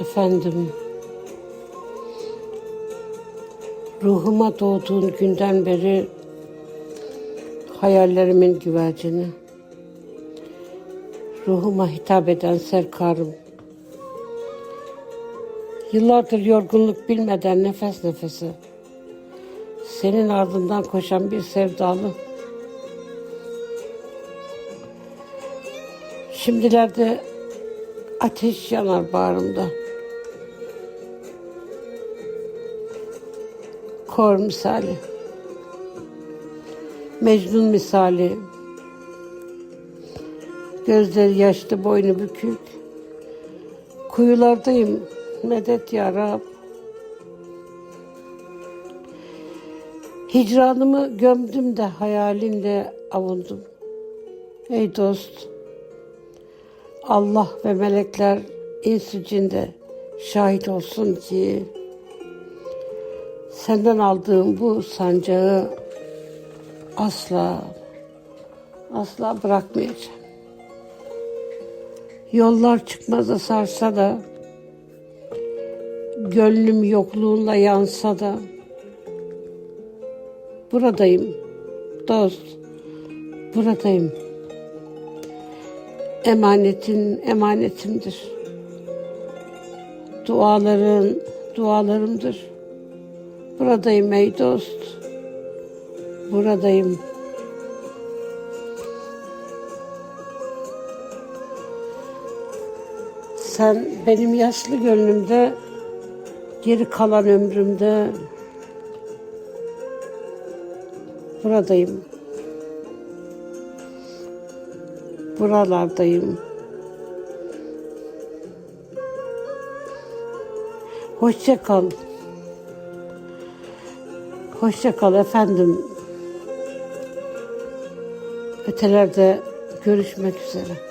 Efendim, ruhuma doğduğun günden beri hayallerimin güvercini, ruhuma hitap eden serkarım, yıllardır yorgunluk bilmeden nefes nefese, senin ardından koşan bir sevdalı, şimdilerde ateş yanar bağrımda. Kor misali. Mecnun misali. Gözleri yaşlı, boynu bükük. Kuyulardayım. Medet ya Rab. Hicranımı gömdüm de hayalinle avundum. Ey dost, Allah ve melekler ins içinde şahit olsun ki senden aldığım bu sancağı asla asla bırakmayacağım. Yollar çıkmaza sarsa da gönlüm yokluğunla yansa da buradayım dost buradayım. Emanetin emanetimdir. Duaların dualarımdır. Buradayım ey dost. Buradayım. Sen benim yaşlı gönlümde, geri kalan ömrümde buradayım. Buralardayım. Hoşça kal. Hoşça kal efendim. Ötelerde görüşmek üzere.